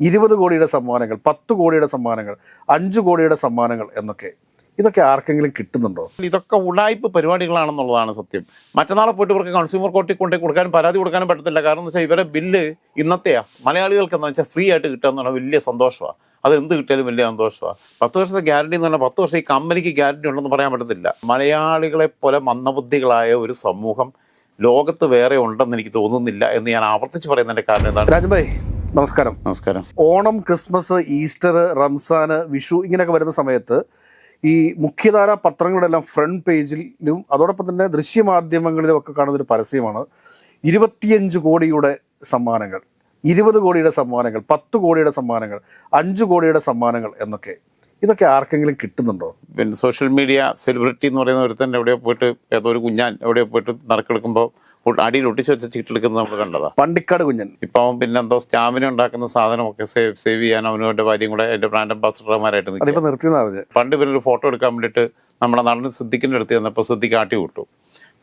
ഇരുപത് കോടിയുടെ സമ്മാനങ്ങൾ പത്ത് കോടിയുടെ സമ്മാനങ്ങൾ അഞ്ച് കോടിയുടെ സമ്മാനങ്ങൾ എന്നൊക്കെ. ഇതൊക്കെ ആർക്കെങ്കിലും കിട്ടുന്നുണ്ടോ? ഇതൊക്കെ ഉടായ്പ പരിപാടികളാണെന്നുള്ളതാണ് സത്യം. മറ്റന്നാളെ പോയിട്ട് ഇവർക്ക് കൺസ്യൂമർ കോർട്ടിൽ കൊണ്ടു കൊടുക്കാനും പരാതി കൊടുക്കാനും പറ്റത്തില്ല. കാരണം എന്ന് വെച്ചാൽ ഇവരെ ബില്ല് ഇന്നത്തെയാ. മലയാളികൾക്ക് എന്ന് വെച്ചാൽ ഫ്രീ ആയിട്ട് കിട്ടുക എന്ന് പറഞ്ഞാൽ വലിയ സന്തോഷമാണ് അത് എന്ത് കിട്ടിയാലും വലിയ സന്തോഷമാണ് പത്ത് വർഷത്തെ ഗ്യാരണ്ടി എന്ന് പറഞ്ഞാൽ പത്ത് വർഷം ഈ കമ്പനിക്ക് ഗ്യാരണ്ടി ഉണ്ടെന്ന് പറയാൻ പറ്റത്തില്ല. മലയാളികളെ പോലെ മന്ദബുദ്ധികളായ ഒരു സമൂഹം ലോകത്ത് വേറെ ഉണ്ടെന്ന് എനിക്ക് തോന്നുന്നില്ല എന്ന് ഞാൻ ആവർത്തിച്ച് പറയുന്നതിന്റെ കാരണം എന്താണ്? രാജുഭായ് നമസ്കാരം. നമസ്കാരം. ഓണം ക്രിസ്മസ് ഈസ്റ്റർ റംസാന് വിഷു ഇങ്ങനെയൊക്കെ വരുന്ന സമയത്ത് ഈ മുഖ്യധാര പത്രങ്ങളുടെ എല്ലാം ഫ്രണ്ട് പേജിലും അതോടൊപ്പം തന്നെ ദൃശ്യമാധ്യമങ്ങളിലും ഒക്കെ കാണുന്ന ഒരു പരസ്യമാണ്. ഇരുപത്തിയഞ്ച് കോടിയുടെ സമ്മാനങ്ങൾ. ഇരുപത് കോടിയുടെ സമ്മാനങ്ങൾ പത്ത് കോടിയുടെ സമ്മാനങ്ങൾ അഞ്ച് കോടിയുടെ സമ്മാനങ്ങൾ എന്നൊക്കെ. ഇതൊക്കെ ആർക്കെങ്കിലും കിട്ടുന്നുണ്ടോ? പിന്നെ സോഷ്യൽ മീഡിയ സെലിബ്രിറ്റി എന്ന് പറയുന്ന ഒരുത്തൻ എവിടെയോ പോയിട്ട് ഏതോ ഒരു കുഞ്ഞാൻ എവിടെയോ പോയിട്ട് നറുക്കെടുക്കുമ്പോൾ അടിയിൽ ഒട്ടിച്ച് വെച്ച ചീട്ടെടുക്കുന്നത് നമ്മൾ കണ്ടതാ. പണ്ടിക്കാട് കുഞ്ഞൻ. ഇപ്പൊ അവൻ പിന്നെ എന്തോ സ്റ്റാമിന ഉണ്ടാക്കുന്ന സാധനമൊക്കെ സേവ് സേവ് ചെയ്യാൻ അവനും ഭാര്യയും കൂടെ എന്റെ ബ്രാൻഡ് അംബാസിഡർമാരായിട്ട് നിർത്തി പണ്ട് പിന്നെ ഒരു ഫോട്ടോ എടുക്കാൻ വേണ്ടിയിട്ട് നമ്മുടെ നടൻ സിദ്ദിഖിന്റെ അടുത്ത് ചെന്നപ്പോൾ സിദ്ദിഖ് ആട്ടി വിട്ടു.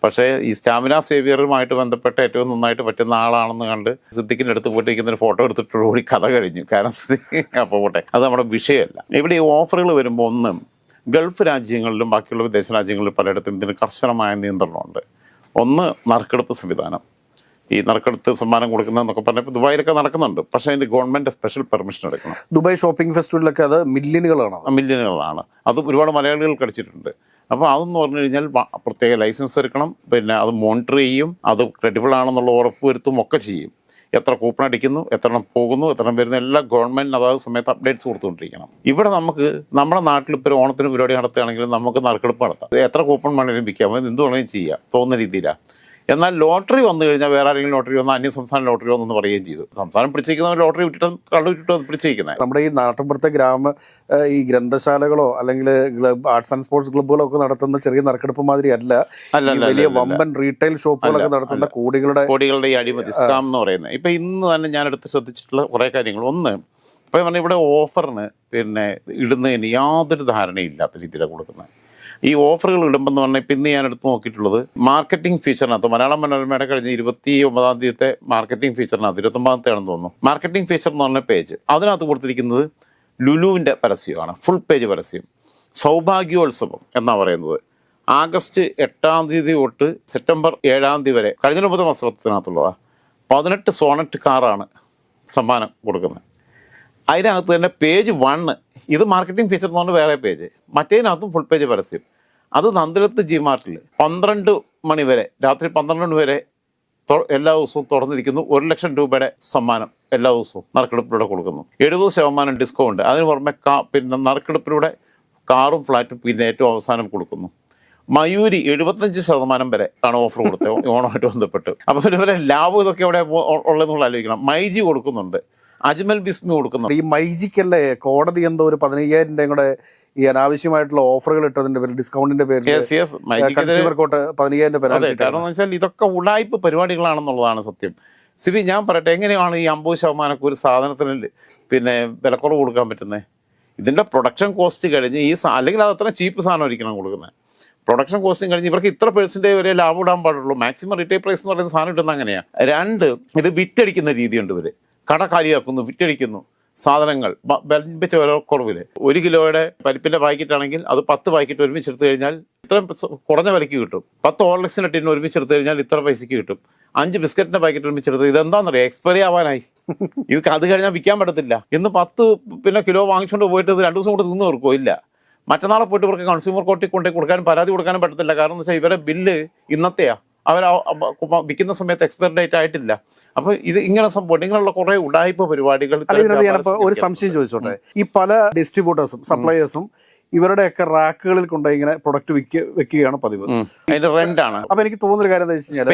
പക്ഷേ ഈ സ്റ്റാമിന സേവിയറുമായിട്ട് ബന്ധപ്പെട്ട ഏറ്റവും നന്നായിട്ട് പറ്റുന്ന ആളാണെന്ന് കണ്ട് സിദ്ദിഖിന്റെ അടുത്ത് പോയിട്ട് ഒരു ഫോട്ടോ എടുത്തിട്ട് കൂടി കഥ കഴിഞ്ഞു. കാരണം സിദ്ദിഖ് അപ്പോൾ പോട്ടെ. അത് നമ്മുടെ വിഷയമല്ല. ഇവിടെ ഈ ഓഫറുകൾ വരുമ്പോൾ ഒന്നും ഗൾഫ് രാജ്യങ്ങളിലും ബാക്കിയുള്ള വിദേശ രാജ്യങ്ങളിലും പലയിടത്തും ഇതിന് കർശനമായ നിയന്ത്രണമുണ്ട്. ഒന്ന് നറുക്കെടുപ്പ് സംവിധാനം. ഈ നറുക്കെടുത്ത് സമ്മാനം കൊടുക്കുന്നതെന്നൊക്കെ പറഞ്ഞപ്പോൾ ദുബായിലൊക്കെ നടക്കുന്നുണ്ട്. പക്ഷേ അതിന്റെ ഗവൺമെന്റ് സ്പെഷ്യൽ പെർമിഷൻ എടുക്കണം. ദുബായ് ഷോപ്പിംഗ് ഫെസ്റ്റിവലൊക്കെ അത് മില്യനുകളാണ് മില്യനുകളാണ്. അത് ഒരുപാട് മലയാളികൾ കടിച്ചിട്ടുണ്ട്. അപ്പോൾ അതെന്ന് പറഞ്ഞു കഴിഞ്ഞാൽ പ്രത്യേക ലൈസൻസ് എടുക്കണം. പിന്നെ അത് മോണിറ്റർ ചെയ്യും. അത് ക്രെഡിബിൾ ആണെന്നുള്ള ഉറപ്പ് വരുത്തും ഒക്കെ ചെയ്യും. എത്ര കൂപ്പൺ അടിക്കുന്നു എത്ര എണ്ണം പോകുന്നു എത്ര എണ്ണം വരുന്നു എല്ലാ ഗവൺമെന്റിന് അതാത് സമയത്ത് അപ്ഡേറ്റ്സ് കൊടുത്തുകൊണ്ടിരിക്കണം. ഇവിടെ നമുക്ക് നമ്മുടെ നാട്ടിൽ ഇപ്പോൾ ഓണത്തിന് പരിപാടി നടത്തുകയാണെങ്കിലും നമുക്ക് നറുക്കെടുപ്പ് നടത്താം. എത്ര കൂപ്പൺ വേണമെങ്കിലും വിൽക്കാം. അത് എന്ത് വേണമെങ്കിലും ചെയ്യാം. തോന്നുന്ന രീതിയിലാണ് എന്നാൽ ലോട്ടറി വന്നു കഴിഞ്ഞാൽ വേറെ ആരെങ്കിലും ലോട്ടറി വന്നാൽ അന്യ സംസ്ഥാന ലോട്ടറി വന്നെന്ന് പറയുകയും ചെയ്തു. സംസ്ഥാനം പിടിച്ചിരിക്കുന്നവർ ലോട്ടറി വിട്ടിട്ട് കള്ളു വിട്ടിട്ട് പിടിച്ചിരിക്കുന്നത് നമ്മുടെ ഈ നാട്ടിൻപുറത്തെ ഗ്രാമ ഈ ഗ്രന്ഥശാലകളോ അല്ലെങ്കിൽ ക്ലബ് ആർട്സ് ആൻഡ് സ്പോർട്സ് ക്ലബ്ബുകളോ ഒക്കെ നടത്തുന്ന ചെറിയ നറുക്കെടുപ്പ് മാതിരി അല്ല. വലിയ. വമ്പൻ റീറ്റെയിൽ ഷോപ്പുകളൊക്കെ നടത്തുന്ന കോടികളുടെ കോടികളുടെ ഈ അടിമതി സ്കാം എന്ന് പറയുന്നത്. ഇപ്പൊ ഇന്ന് തന്നെ ഞാൻ എടുത്ത് ശ്രദ്ധിച്ചിട്ടുള്ള കുറേ കാര്യങ്ങൾ. ഒന്ന് ഇപ്പൊ പറഞ്ഞ ഇവിടെ ഓഫറിന് പിന്നെ ഇടുന്നതിന് യാതൊരു ധാരണയില്ലാത്ത രീതിയിലാണ് കൊടുക്കുന്നത്. ഈ ഓഫറുകൾ ഇടുമ്പോൾ പറഞ്ഞാൽ ഇപ്പം ഇന്ന് ഞാൻ എടുത്ത് നോക്കിയിട്ടുള്ളത് മാർക്കറ്റിംഗ് ഫീച്ചറിനകത്ത് മലയാള മനോരമയുടെ കഴിഞ്ഞ ഇരുപത്തി ഒമ്പതാം തീയതിത്തെ മാർക്കറ്റിംഗ് ഫീച്ചറിനകത്ത് ഇരുപത്തൊമ്പതാമത്തെ ആണെന്ന് തോന്നുന്നു. മാർക്കറ്റിംഗ് ഫീച്ചർ എന്ന് പറഞ്ഞ പേജ്. അതിനകത്ത് കൊടുത്തിരിക്കുന്നത് ലുലുവിന്റെ പരസ്യമാണ്. ഫുൾ പേജ് പരസ്യം. സൗഭാഗ്യോത്സവം എന്നാണ് പറയുന്നത്. ആഗസ്റ്റ് എട്ടാം തീയതി തൊട്ട് സെപ്റ്റംബർ ഏഴാം തീയതി വരെ കഴിഞ്ഞ ഒമ്പത് മാസത്തിനകത്തുള്ളതാണ് പതിനെട്ട് സോണറ്റ് കാറാണ് സമ്മാനം കൊടുക്കുന്നത്. അതിനകത്ത് തന്നെ പേജ് വണ്ണ് ഇത് മാർക്കറ്റിംഗ് ഫീച്ചർ എന്ന് പറഞ്ഞാൽ വേറെ പേജ്. മറ്റേതിനകത്തും ഫുൾ പേജ് പരസ്യം. അത് നന്ദിലത്ത് ജി മാർട്ടിൽ പന്ത്രണ്ട് മണി വരെ രാത്രി പന്ത്രണ്ട് മണി വരെ എല്ലാ ദിവസവും തുറന്നിരിക്കുന്നു. ഒരു ലക്ഷം രൂപയുടെ സമ്മാനം എല്ലാ ദിവസവും നറുക്കെടുപ്പിലൂടെ കൊടുക്കുന്നു. എഴുപത് ശതമാനം ഡിസ്കൗണ്ട്. അതിന് പുറമെ കാ പിന്നെ നറുക്കെടുപ്പിലൂടെ കാറും ഫ്ലാറ്റും പിന്നെ ഏറ്റവും അവസാനം കൊടുക്കുന്നു. മയൂരി എഴുപത്തഞ്ച് ശതമാനം വരെ ആണ് ഓഫർ കൊടുത്തത്. ഓണമായിട്ട് ബന്ധപ്പെട്ട്. അപ്പോൾ ഇവരെ ലാഭം ഇതൊക്കെ എവിടെ ഉള്ളതെന്നുള്ള ആലോചിക്കണം. മൈജി കൊടുക്കുന്നുണ്ട്. അജ്മൽ ബിസ്മി കൊടുക്കുന്നുണ്ട് ഈ മൈജിക്കല്ലേ കോടതി എന്തോ ഒരു പതിനയ്യായിരം രൂപയും കൂടെ ഈ അനാവശ്യമായിട്ടുള്ള ഓഫറുകൾ ഇട്ടതിന്റെ പേര് ഡിസ്കൗണ്ടിന്റെ പേര് കൺസ്യൂമർ കോർട്ട് പതിനയ്യായിരം രൂപ കാരണം വെച്ചാൽ ഇതൊക്കെ ഉടായ്പ പരിപാടികളാണെന്നുള്ളതാണ് സത്യം. സിബി ഞാൻ പറയട്ടെ എങ്ങനെയാണ് ഈ അമ്പത് ശതമാനമൊക്കെ ഒരു സാധനത്തിന് പിന്നെ വിലക്കുറവ് കൊടുക്കാൻ പറ്റുന്നത് ഇതിന്റെ പ്രൊഡക്ഷൻ കോസ്റ്റ് കഴിഞ്ഞ് ഈ അല്ലെങ്കിൽ അത് അത്ര ചീപ്പ് സാധനം ഒരിക്കണം കൊടുക്കുന്നത്. പ്രൊഡക്ഷൻ കോസ്റ്റും കഴിഞ്ഞ് ഇവർക്ക് ഇത്ര പെർസെന്റേജ് വരെ ലാഭം ഇടാൻ പാടുള്ളൂ. മാക്സിമം റീറ്റെയിൽ പ്രൈസ് എന്ന് പറയുന്ന സാധനം ഇടുന്ന അങ്ങനെയാണ് രണ്ട് ഇത് വിറ്റടിക്കുന്ന രീതിയുണ്ട് ഇവർ. കട കാലിയാക്കുന്നു വിറ്റടിക്കുന്നു സാധനങ്ങൾ വമ്പിച്ച വിലക്കുറവിൽ ഒരു കിലോയുടെ പരിപ്പിന്റെ പാക്കറ്റ് ആണെങ്കിൽ അത് പത്ത് പാക്കറ്റ് ഒരുമിച്ച് എടുത്തു കഴിഞ്ഞാൽ ഇത്രയും കുറഞ്ഞ വിലയ്ക്ക് കിട്ടും. പത്ത് ഓർലക്സിന്റെ ടിന്ന് ഒരുമിച്ച് എടുത്തു കഴിഞ്ഞാൽ ഇത്ര പൈസയ്ക്ക് കിട്ടും. അഞ്ച് ബിസ്ക്കറ്റിന്റെ പാക്കറ്റ് ഒരുമിച്ച് എടുത്ത് ഇതെന്താണെന്നറിയാം എക്സ്പയറി ആവാനായി. ഇത് അത് കഴിഞ്ഞാൽ വിൽക്കാൻ പറ്റത്തില്ല. ഇന്ന് പത്ത് പിന്നെ കിലോ വാങ്ങിച്ചുകൊണ്ട് പോയിട്ട് ഇത് രണ്ടു ദിവസം കൊണ്ട് തിന്നു തീർക്കുമോ ഇല്ല. മറ്റന്നാളെ പോയിട്ട് ഇവർക്ക് കൺസ്യൂമർ കോർട്ടിൽ കൊണ്ടുപോയി കൊടുക്കാനും പരാതി കൊടുക്കാനും പറ്റത്തില്ല. കാരണം എന്ന് വെച്ചാൽ ഇവരുടെ ബില്ല് ഇന്നത്തെയാ. അവർ വിൽക്കുന്ന സമയത്ത് എക്സ്പയർ ഡേറ്റ് ആയിട്ടില്ല. അപ്പൊ ഇത് ഇങ്ങനെ സംഭവം ഇങ്ങനെയുള്ള കുറെ ഉടായ്പ പരിപാടികൾ ഒരു സംശയം ചോദിച്ചോട്ടെ? ഈ പല ഡിസ്ട്രിബ്യൂട്ടേഴ്സും സപ്ലയേഴ്സും ഇവരുടെയൊക്കെ റാക്കുകളിൽ കൊണ്ട് ഇങ്ങനെ പ്രൊഡക്റ്റ് വിൽക്കുക വെക്കുകയാണ് പതിവ്. റെന്റാണ് അപ്പൊ എനിക്ക് തോന്നുന്ന ഒരു കാര്യം എന്താ വെച്ച് കഴിഞ്ഞാൽ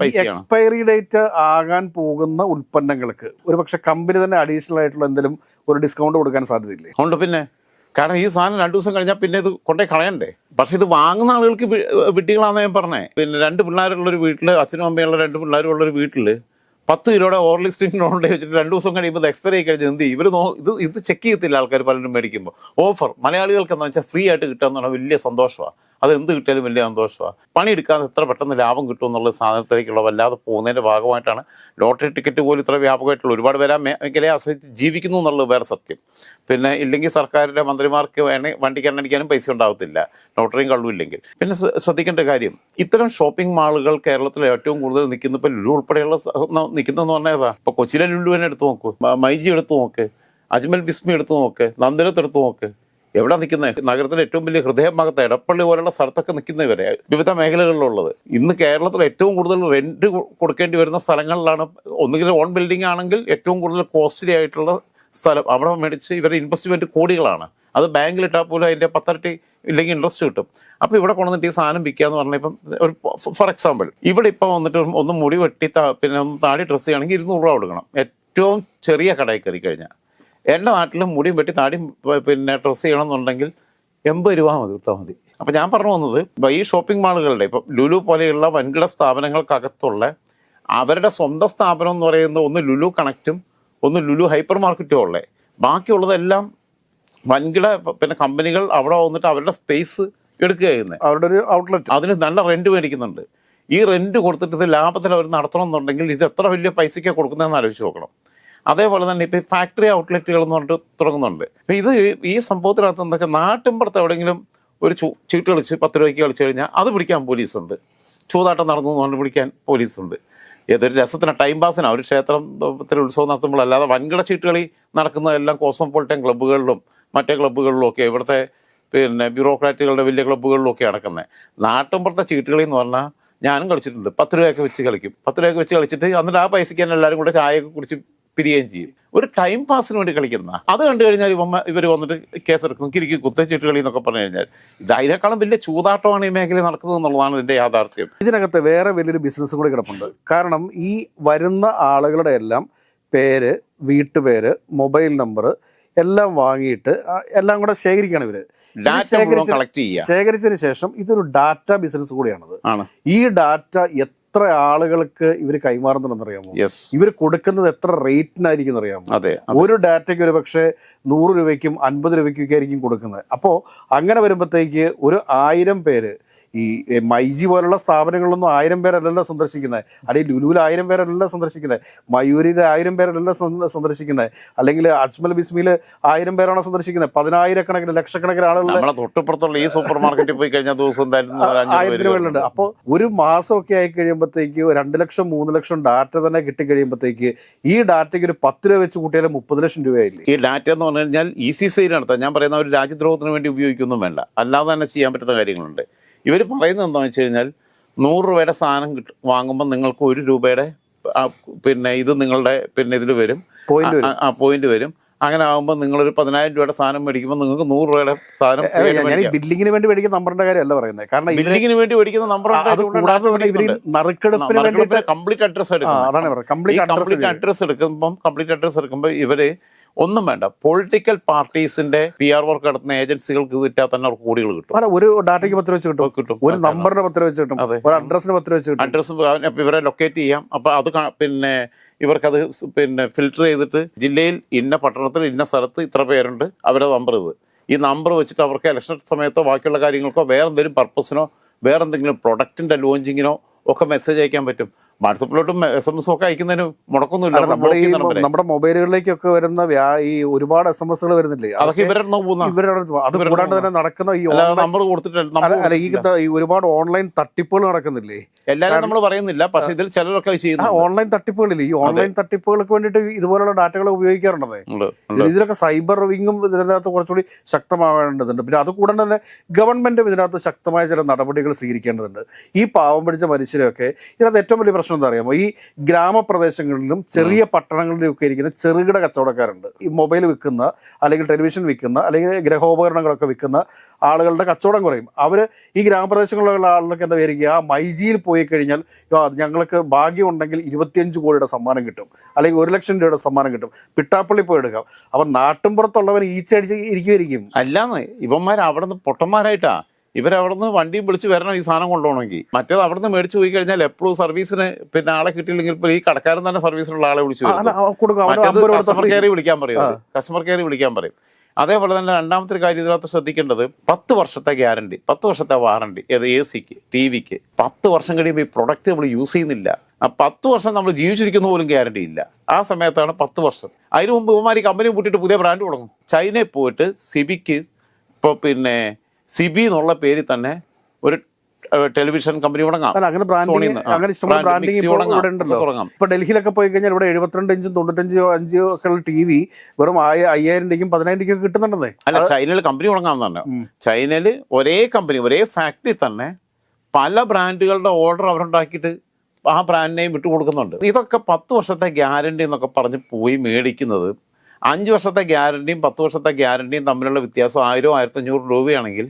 പൈസയാണ്. എക്സ്പയറി ഡേറ്റ് ആകാൻ പോകുന്ന ഉൽപ്പന്നങ്ങൾക്ക് ഒരു പക്ഷെ കമ്പനി തന്നെ അഡീഷണൽ ആയിട്ടുള്ള എന്തെങ്കിലും ഒരു ഡിസ്കൗണ്ട് കൊടുക്കാൻ സാധ്യതയില്ലേ? ഉണ്ട് പിന്നെ കാരണം ഈ സാധനം രണ്ടു ദിവസം കഴിഞ്ഞാൽ പിന്നെ ഇത് കൊണ്ടേ കളയണ്ടേ. പക്ഷെ ഇത് വാങ്ങുന്ന ആളുകൾക്ക് വിട്ടികളാണെന്ന് ഞാൻ പറഞ്ഞേ. പിന്നെ രണ്ട് പിള്ളേരുള്ളൊരു വീട്ടിൽ അച്ഛനും അമ്മയുള്ള രണ്ട് പിള്ളേരുള്ളൊരു വീട്ടിൽ പത്ത് കിലോയുടെ ഓർലി സ്ട്രിങ് നോണ്ട് വെച്ചിട്ട് രണ്ട് ദിവസം കഴിയുമ്പോൾ ഇത് എക്സ്പയർ ആയി കഴിഞ്ഞാൽ എന്ത് ഇവർ നോ ഇത് ഇത് ചെക്ക് ചെയ്യത്തില്ല ആൾക്കാർ പലരും മേടിക്കുമ്പോൾ ഓഫർ മലയാളികൾക്ക് എന്ന് വെച്ചാൽ ഫ്രീ ആയിട്ട് കിട്ടുക എന്ന് പറഞ്ഞാൽ വലിയ സന്തോഷമാണ് അത് എന്ത് കിട്ടിയാലും വലിയ സന്തോഷമാണ് പണിയെടുക്കാതെ എത്ര പെട്ടെന്ന് ലാഭം കിട്ടും എന്നുള്ള സാധനത്തിലേക്കുള്ള വല്ലാതെ പോകുന്നതിന്റെ ഭാഗമായിട്ടാണ് ലോട്ടറി ടിക്കറ്റ് പോലും ഇത്ര വ്യാപകമായിട്ടുള്ള ഒരുപാട് പേര് മേഖലയെ ആശ്രയിച്ച് ജീവിക്കുന്നു എന്നുള്ളത് വേറെ സത്യം. പിന്നെ ഇല്ലെങ്കിൽ സർക്കാരിന്റെ മന്ത്രിമാർക്ക് വേണേ വണ്ടിക്ക് എണ്ണടിക്കാനും പൈസ ഉണ്ടാകത്തില്ല ലോട്ടറിയും കള്ളും ഇല്ലെങ്കിൽ. പിന്നെ ശ്ര- ശ്രദ്ധിക്കേണ്ട കാര്യം ഇത്തരം ഷോപ്പിംഗ് മാളുകൾ കേരളത്തിൽ ഏറ്റവും കൂടുതൽ നിൽക്കുന്ന ഇപ്പോൾ ലുലു ഉൾപ്പെടെയുള്ള നിൽക്കുന്നതെന്ന് പറഞ്ഞാൽ ഇപ്പോൾ കൊച്ചിയിലെ ലുലു തന്നെ എടുത്ത് നോക്കൂ. മൈജി എടുത്ത് നോക്ക്. അജ്മൽ ബിസ്മി എടുത്ത് നോക്ക്. നന്ദനത്ത് എടുത്ത് നോക്ക്. എവിടെ നിൽക്കുന്നത് നഗരത്തിലെ ഏറ്റവും വലിയ ഹൃദയഭാഗത്ത് എടപ്പള്ളി പോലുള്ള സ്ഥലത്തൊക്കെ നിൽക്കുന്നവരെ വിവിധ മേഖലകളിലുള്ളത്. ഇന്ന് കേരളത്തിൽ ഏറ്റവും കൂടുതൽ റെന്റ് കൊടുക്കേണ്ടി വരുന്ന സ്ഥലങ്ങളിലാണ് ഒന്നുകിൽ ഓൺ ബിൽഡിംഗ് ആണെങ്കിൽ ഏറ്റവും കൂടുതൽ കോസ്റ്റ്ലി ആയിട്ടുള്ള സ്ഥലം. അവിടെ മേടിച്ച് ഇവരുടെ ഇൻവെസ്റ്റ്മെന്റ് കോടികളാണ്. അത് ബാങ്കിൽ ഇട്ടാൽ പോലും അതിന്റെ പത്തരട്ടി ഇല്ലെങ്കിൽ ഇൻട്രസ്റ്റ് കിട്ടും. അപ്പോൾ ഇവിടെ കൊണ്ടുവന്നിട്ട് ഈ സാധനം വിൽക്കുക എന്ന് പറഞ്ഞാൽ ഇപ്പം ഒരു ഫോർ എക്സാമ്പിൾ ഇവിടെ ഇപ്പം വന്നിട്ട് ഒന്ന് മുടി വെട്ടി പിന്നെ താടി ഡ്രസ്സ് ചെയ്യണമെങ്കിൽ ഇരുന്നൂറ് രൂപ കൊടുക്കണം. ഏറ്റവും ചെറിയ കടയിൽ കയറി കഴിഞ്ഞാൽ. എന്റെ നാട്ടിലും മുടിയും വെട്ടി താടിയും പിന്നെ ഡ്രസ്സ് ചെയ്യണമെന്നുണ്ടെങ്കിൽ എൺപത് രൂപ മതി കൊടുത്താൽ മതി. അപ്പം ഞാൻ പറഞ്ഞു വന്നത് ഈ ഷോപ്പിംഗ് മാളുകളുടെ ഇപ്പം ലുലു പോലെയുള്ള വൻകിട സ്ഥാപനങ്ങൾക്കകത്തുള്ള അവരുടെ സ്വന്തം സ്ഥാപനം എന്ന് പറയുന്നത് ഒന്ന് ലുലു കണക്റ്റും ഒന്ന് ലുലു ഹൈപ്പർ മാർക്കറ്റും ഉള്ളേ. ബാക്കിയുള്ളതെല്ലാം വൻകിട പിന്നെ കമ്പനികൾ അവിടെ വന്നിട്ട് അവരുടെ സ്പേസ് എടുക്കുക ചെയ്യുന്നത് അവരുടെ ഒരു ഔട്ട്ലെറ്റ്. അതിന് നല്ല റെന്റ് മേടിക്കുന്നുണ്ട്. ഈ റെന്റ് കൊടുത്തിട്ട് ഇത് ലാഭത്തിൽ അവർ നടത്തണം എന്നുണ്ടെങ്കിൽ ഇത് എത്ര വലിയ പൈസയ്ക്കാണ് കൊടുക്കുന്നതെന്ന് ആലോചിച്ച് നോക്കണം. അതേപോലെ തന്നെ ഇപ്പം ഫാക്ടറി ഔട്ട്ലെറ്റുകൾ എന്ന് പറഞ്ഞിട്ട് തുടങ്ങുന്നുണ്ട്. അപ്പം ഇത് ഈ സംഭവത്തിനകത്ത് എന്താ വെച്ചാൽ നാട്ടിൻപുറത്ത് എവിടെയെങ്കിലും ഒരു ചീട്ട് കളിച്ച് പത്ത് രൂപയ്ക്ക് കളിച്ചു കഴിഞ്ഞാൽ അത് പിടിക്കാൻ പോലീസുണ്ട്. ചൂതാട്ടം നടന്നു എന്ന് പറഞ്ഞ് പിടിക്കാൻ പോലീസുണ്ട്. ഏതൊരു രസത്തിന് ടൈം പാസിനാണ് ഒരു ക്ഷേത്രത്തിൽ ഉത്സവം നടത്തുമ്പോൾ അല്ലാതെ വൻകിട ചീട്ടുകളി നടക്കുന്നതെല്ലാം കോസ്മോപോളിറ്റൻ ക്ലബ്ബുകളിലും മറ്റേ ക്ലബ്ബുകളിലും ഒക്കെ ഇവിടുത്തെ പിന്നെ ബ്യൂറോക്രാറ്റുകളുടെ വലിയ ക്ലബ്ബുകളിലും ഒക്കെ നടക്കുന്നത് നാട്ടിൻപുറത്തെ ചീട്ടുകളി എന്ന് പറഞ്ഞാൽ ഞാനും കളിച്ചിട്ടുണ്ട്. പത്ത് രൂപയൊക്കെ വെച്ച് കളിക്കും. പത്ത് രൂപയൊക്കെ വെച്ച് കളിച്ചിട്ട് എന്നിട്ട് ആ പൈസയ്ക്ക് തന്നെ എല്ലാവരും കൂടെ ചായയൊക്കെ കുടിച്ച് പിരിയുകയും ചെയ്യും. ഒരു ടൈം പാസിന് വേണ്ടി കളിക്കുന്ന അത് കണ്ടു കഴിഞ്ഞാൽ ഇവ ഇവർ വന്നിട്ട് കേസെടുക്കും കിരിക്ക് കുത്തച്ചിട്ട് ചീട്ടുകളി എന്നൊക്കെ പറഞ്ഞു കഴിഞ്ഞാൽ ഇത് അതിനേക്കാളും വലിയ ചൂതാട്ടമാണ് ഈ മേഖലയിൽ നടക്കുന്നത് എന്നുള്ളതാണ് ഇതിന്റെ യാഥാർത്ഥ്യം. ഇതിനകത്ത് വേറെ വലിയൊരു ബിസിനസ് കൂടി കിടപ്പുണ്ട്. കാരണം ഈ വരുന്ന ആളുകളുടെ എല്ലാം പേര് വീട്ടുപേര് മൊബൈൽ നമ്പർ എല്ലാം വാങ്ങിയിട്ട് എല്ലാം കൂടെ ശേഖരിക്കുകയാണ് ഇവർ. ശേഖരിച്ചതിന് ശേഷം ഇതൊരു ഡാറ്റ ബിസിനസ് കൂടിയാണത്. ഈ ഡാറ്റ എത്ര ആളുകൾക്ക് ഇവർ കൈമാറുന്നുണ്ടെന്നറിയാമോ? യെസ് ഇവർ കൊടുക്കുന്നത് എത്ര റേറ്റിനായിരിക്കും അറിയാമോ അതെ ഒരു ഡാറ്റയ്ക്ക് ഒരു പക്ഷേ നൂറ് രൂപയ്ക്കും അൻപത് രൂപയ്ക്കൊക്കെ ആയിരിക്കും കൊടുക്കുന്നത്. അപ്പോൾ അങ്ങനെ വരുമ്പോഴത്തേക്ക് ഒരു ആയിരം പേര് ഈ മൈ മൈജി പോലുള്ള സ്ഥാപനങ്ങളൊന്നും ആയിരം പേരല്ലല്ലോ സന്ദർശിക്കുന്നത്. അല്ലെങ്കിൽ ലുലുവിൽ ആയിരം പേരല്ലല്ലോ സന്ദർശിക്കുന്നത്. മയൂരിൽ ആയിരം പേരല്ലല്ലോ സന്ദ- സന്ദർശിക്കുന്നത്. അല്ലെങ്കിൽ അജ്മൽ ബിസ്മിയിൽ ആയിരം പേരാണ് സന്ദർശിക്കുന്നത്. പതിനായിരക്കണക്കിന് ലക്ഷക്കണക്കിന് ആളുകൾ തൊട്ടപ്പുറത്തുള്ള ഈ സൂപ്പർ മാർക്കറ്റിൽ പോയി കഴിഞ്ഞ ദിവസം ആയിരത്തിന് പേര് മേളിലുണ്ട്. അപ്പോൾ ഒരു മാസമൊക്കെ ആയി കഴിയുമ്പോഴത്തേക്ക് രണ്ട് ലക്ഷം മൂന്ന് ലക്ഷം ഡാറ്റ തന്നെ കിട്ടിക്കഴിയുമ്പോഴത്തേക്ക് ഈ ഡാറ്റയ്ക്ക് ഒരു പത്ത് രൂപ വെച്ച് കൂട്ടിയാലും മുപ്പത് ലക്ഷം രൂപയായില്ലേ? ഈ ഡാറ്റ എന്ന് പറഞ്ഞു കഴിഞ്ഞാൽ ഇ സി സി നടത്താം ഞാൻ പറയുന്ന ഒരു രാജ്യദ്രോഹത്തിന് വേണ്ടി ഉപയോഗിക്കൊന്നും വേണ്ട. അല്ലാതെ തന്നെ ചെയ്യാൻ പറ്റുന്ന കാര്യങ്ങളുണ്ട്. ഇവർ പറയുന്നത് എന്താണെന്ന് വെച്ച് കഴിഞ്ഞാൽ നൂറ് രൂപയുടെ സാധനം കിട്ടും വാങ്ങുമ്പോൾ നിങ്ങൾക്ക് ഒരു രൂപയുടെ പിന്നെ ഇത് നിങ്ങളുടെ പിന്നെ ഇതിൽ വരും. ആ പോയിന്റ് വരും. അങ്ങനെ ആകുമ്പോൾ നിങ്ങളൊരു പതിനായിരം രൂപയുടെ സാധനം മേടിക്കുമ്പോൾ നിങ്ങൾക്ക് നൂറ് രൂപയുടെ സാധനം ബില്ലിങ്ങിന് വേണ്ടി മേടിക്കുന്ന നമ്പറിന്റെ കാര്യമല്ല പറയുന്നത്. കാരണം ബില്ലിങ്ങിന് വേണ്ടി മേടിക്കുന്ന നമ്പർ അത് കൂടാതെ തന്നെ നറുക്കെടുപ്പിന് വേണ്ടിയിട്ട് കംപ്ലീറ്റ് അഡ്രസ് എടുക്കും അതാണ് കംപ്ലീറ്റ് അഡ്രസ് കംപ്ലീറ്റ് അഡ്രസ് എടുക്കുമ്പം കംപ്ലീറ്റ് അഡ്രസ് എടുക്കുമ്പോൾ ഇവർ ഒന്നും വേണ്ട. പൊളിറ്റിക്കൽ പാർട്ടീസിന്റെ പി ആർ വർക്ക് നടത്തുന്ന ഏജൻസികൾക്ക് കിട്ടാൻ തന്നെ അവർക്ക് കൂടികൾ കിട്ടും. അല്ല ഒരു ഡാറ്റയ്ക്ക് പത്ത് രൂപ വെച്ച് കിട്ടും. കിട്ടും. ഒരു നമ്പറിന് പത്ത് രൂപ വെച്ച് കിട്ടും. അതെ. ഒരു അഡ്രസ്സിന് പത്ത് രൂപ വെച്ച് കിട്ടും അഡ്രസ്സ് ഇവരെ ലൊക്കേറ്റ് ചെയ്യാം. അപ്പൊ അത് പിന്നെ ഇവർക്കത് പിന്നെ ഫിൽട്ടർ ചെയ്തിട്ട് ജില്ലയിൽ ഇന്ന പട്ടണത്തിൽ ഇന്ന സ്ഥലത്ത് ഇത്ര പേരുണ്ട് അവരെ നമ്പർ ഇത്. ഈ നമ്പർ വെച്ചിട്ട് അവർക്ക് ഇലക്ഷൻ സമയത്തോ ബാക്കിയുള്ള കാര്യങ്ങൾക്കോ വേറെ എന്തെങ്കിലും പർപ്പസിനോ വേറെ എന്തെങ്കിലും പ്രൊഡക്റ്റിന്റെ ലോഞ്ചിങ്ങിനോ ഒക്കെ മെസ്സേജ് അയക്കാൻ പറ്റും. വാട്സപ്പിലോട്ടും എസ് എം എസും ഒക്കെ അയക്കുന്നതിന് മുടക്കൊന്നുമില്ല നമ്മുടെ ഈ നമ്മുടെ മൊബൈലുകളിലേക്കൊക്കെ വരുന്ന ഈ ഒരുപാട് എസ് എം എസുകൾ വരുന്നില്ലേ? അതൊക്കെ ഇവരുടെ അത് കൂടാണ്ട് തന്നെ നടക്കുന്ന ഈ നമ്പർ കൊടുത്തിട്ടില്ല. ഈ ഒരുപാട് ഓൺലൈൻ തട്ടിപ്പുകൾ നടക്കുന്നില്ലേ? എല്ലാരും നമ്മൾ പറയുന്നില്ല. പക്ഷെ ഇതിൽ ചിലരൊക്കെ ചെയ്യുന്ന ഓൺലൈൻ തട്ടിപ്പുകളില്ലേ? ഈ ഓൺലൈൻ തട്ടിപ്പുകൾക്ക് വേണ്ടിയിട്ട് ഇതുപോലുള്ള ഡാറ്റകൾ ഉപയോഗിക്കാറുണ്ടേ. ഇതിലൊക്കെ സൈബർ വിങ്ങും ഇതിനകത്ത് കുറച്ചുകൂടി ശക്തമാവേണ്ടതുണ്ട്. പിന്നെ അത് കൂടാണ്ട് തന്നെ ഗവൺമെന്റും ഇതിനകത്ത് ശക്തമായ ചില നടപടികൾ സ്വീകരിക്കേണ്ടതുണ്ട്. ഈ പാവം പിടിച്ച മനുഷ്യരെയൊക്കെ ഇതിനകത്ത് ഏറ്റവും വലിയ പ്രശ്നം എന്താ അറിയാമോ? ഈ ഗ്രാമപ്രദേശങ്ങളിലും ചെറിയ പട്ടണങ്ങളിലും ഒക്കെ ഇരിക്കുന്ന ചെറുകിട കച്ചവടക്കാരുണ്ട്. ഈ മൊബൈൽ വിൽക്കുന്ന അല്ലെങ്കിൽ ടെലിവിഷൻ വിൽക്കുന്ന അല്ലെങ്കിൽ ഗ്രഹോപകരണങ്ങളൊക്കെ വിൽക്കുന്ന ആളുകളുടെ കച്ചവടം കുറയും. അവർ ഈ ഗ്രാമപ്രദേശങ്ങളിലുള്ള ആളുകൾക്ക് എന്താ വിചാരിക്കുക? ആ മൈജിയിൽ പോയി കഴിഞ്ഞാൽ "യോ, അത് ഞങ്ങൾക്ക് ഭാഗ്യമുണ്ടെങ്കിൽ ഇരുപത്തിയഞ്ച് കോടിയുടെ സമ്മാനം കിട്ടും. അല്ലെങ്കിൽ ഒരു ലക്ഷം രൂപയുടെ സമ്മാനം കിട്ടും. പിട്ടാപ്പള്ളി പോയി എടുക്കാം. അപ്പം നാട്ടിൻപുറത്തുള്ളവൻ ഈച്ചടിച്ച് ഇരിക്കുമായിരിക്കും അല്ലാന്ന് ഇവന്മാർ അവിടെ നിന്ന് പൊട്ടന്മാരായിട്ടാ. ഇവരവിടുന്ന് വണ്ടിയും വിളിച്ച് വരണം ഈ സാധനം കൊണ്ടുപോകണമെങ്കിൽ. മറ്റേത് അവിടുന്ന് മേടിച്ചു പോയി കഴിഞ്ഞാൽ എപ്പോഴും സർവീസിന് പിന്നെ ആളെ കിട്ടിയില്ലെങ്കിൽ ഇപ്പോൾ ഈ കടക്കാരൻ തന്നെ സർവീസിനുള്ള ആളെ വിളിച്ചു കസ്റ്റമർ കെയറി വിളിക്കാൻ പറയും കസ്റ്റമർ കെയറി വിളിക്കാൻ പറയും. അതേപോലെ തന്നെ രണ്ടാമത്തെ ഒരു കാര്യം ഇതിനകത്ത് ശ്രദ്ധിക്കേണ്ടത് പത്ത് വർഷത്തെ ഗ്യാരണ്ടി പത്ത് വർഷത്തെ വാറണ്ടി ഏത് എ സിക്ക് ടി വിക്ക് പത്ത് വർഷം കഴിയുമ്പോൾ ഈ പ്രൊഡക്റ്റ് നമ്മൾ യൂസ് ചെയ്യുന്നില്ല. ആ പത്ത് വർഷം നമ്മൾ ജീവിച്ചിരിക്കുന്ന പോലും ഗ്യാരണ്ടി ഇല്ല. ആ സമയത്താണ് പത്ത് വർഷം. അതിനു മുമ്പ് ഇവന്മാർ കമ്പനി പൂട്ടിയിട്ട് പുതിയ ബ്രാൻഡ് തുടങ്ങും ചൈനയിൽ പോയിട്ട് സിബിക്ക് ഇപ്പോൾ പിന്നെ സിബി എന്നുള്ള പേരിൽ തന്നെ ഒരു ടെലിവിഷൻ കമ്പനി തുടങ്ങാം അല്ല അങ്ങനെ ബ്രാൻഡിങ്. അങ്ങനെ ഇഷ്ടംപോലെ ബ്രാൻഡിങ്. ഇവിടെ ഉണ്ടല്ലോ ഇപ്പൊ ഡൽഹിയിലൊക്കെ പോയി കഴിഞ്ഞാൽ ഇവിടെ എഴുപത്തിരണ്ട് ഇഞ്ചും തൊണ്ണൂറ്റഞ്ച് അഞ്ചോ ഒക്കെ ഉള്ള ടി വി വെറും അയ്യായിരം രൂപയ്ക്കും പതിനായിരം രൂപയ്ക്കും കിട്ടുന്നുണ്ടെന്നേ അല്ല ചൈനയിൽ കമ്പനി തുടങ്ങാമെന്നാണ്. ചൈനയിൽ ഒരേ കമ്പനി ഒരേ ഫാക്ടറി തന്നെ പല ബ്രാൻഡുകളുടെ ഓർഡർ അവരുണ്ടാക്കിയിട്ട് ആ ബ്രാൻഡിനെയും വിട്ടു കൊടുക്കുന്നുണ്ട് ഇതൊക്കെ പത്ത് വർഷത്തെ ഗ്യാരണ്ടി എന്നൊക്കെ പറഞ്ഞ് പോയി മേടിക്കുന്നത് അഞ്ച് വർഷത്തെ ഗ്യാരണ്ടിയും പത്ത് വർഷത്തെ ഗ്യാരണ്ടിയും തമ്മിലുള്ള വ്യത്യാസം ആയിരം ആയിരത്തഞ്ഞൂറ് രൂപയാണെങ്കിൽ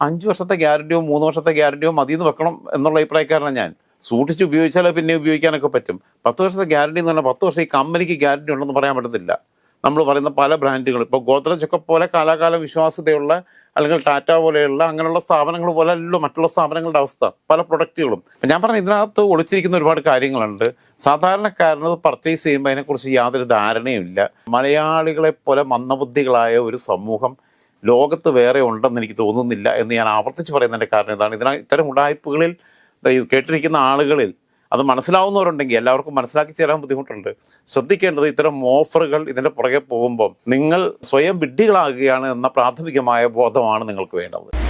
അഞ്ച് വർഷത്തെ ഗ്യാരണ്ടിയോ മൂന്ന് വർഷത്തെ ഗ്യാരണ്ടിയോ മതി എന്ന് വെക്കണം എന്നുള്ള അഭിപ്രായക്കാരനാണ് ഞാൻ. സൂക്ഷിച്ച് ഉപയോഗിച്ചാലേ പിന്നെ ഉപയോഗിക്കാനൊക്കെ പറ്റും. പത്ത് വർഷത്തെ ഗ്യാരണ്ടി എന്ന് പറഞ്ഞാൽ പത്ത് വർഷം ഈ കമ്പനിക്ക് ഗ്യാരണ്ടി ഉണ്ടെന്ന് പറയാൻ പറ്റത്തില്ല. നമ്മൾ പറയുന്ന പല ബ്രാൻഡുകൾ ഇപ്പോൾ ഗോദ്രജ് പോലെ കാലാകാലം വിശ്വാസ്യതയുള്ള അല്ലെങ്കിൽ ടാറ്റ പോലെയുള്ള അങ്ങനെയുള്ള സ്ഥാപനങ്ങൾ പോലെ അല്ലല്ലോ മറ്റുള്ള സ്ഥാപനങ്ങളുടെ അവസ്ഥ പല പ്രൊഡക്റ്റുകളും. ഞാൻ പറഞ്ഞ ഇതിനകത്ത് ഒളിച്ചിരിക്കുന്ന ഒരുപാട് കാര്യങ്ങളുണ്ട്. സാധാരണക്കാരനത് പർച്ചേസ് ചെയ്യുമ്പോൾ അതിനെക്കുറിച്ച് യാതൊരു ധാരണയും ഇല്ല. മലയാളികളെ പോലെ മന്ദബുദ്ധികളായ ഒരു സമൂഹം ലോകത്ത് വേറെ ഉണ്ടെന്ന് എനിക്ക് തോന്നുന്നില്ല എന്ന് ഞാൻ ആവർത്തിച്ച് പറയുന്നതിന്റെ കാരണം ഇതാണ്. ഇതിന ഇത്തരം ഉടായ്പകളിൽ കേട്ടിരിക്കുന്ന ആളുകളിൽ അത് മനസ്സിലാവുന്നവരുണ്ടെങ്കിൽ എല്ലാവർക്കും മനസ്സിലാക്കി ചേരാൻ ബുദ്ധിമുട്ടുണ്ട്. ശ്രദ്ധിക്കേണ്ടത് ഇത്തരം ഓഫറുകൾ ഇതിന്റെ പുറകെ പോകുമ്പം നിങ്ങൾ സ്വയം വിഡ്ഢികളാകുകയാണ് എന്ന പ്രാഥമികമായ ബോധമാണ് നിങ്ങൾക്ക് വേണ്ടത്.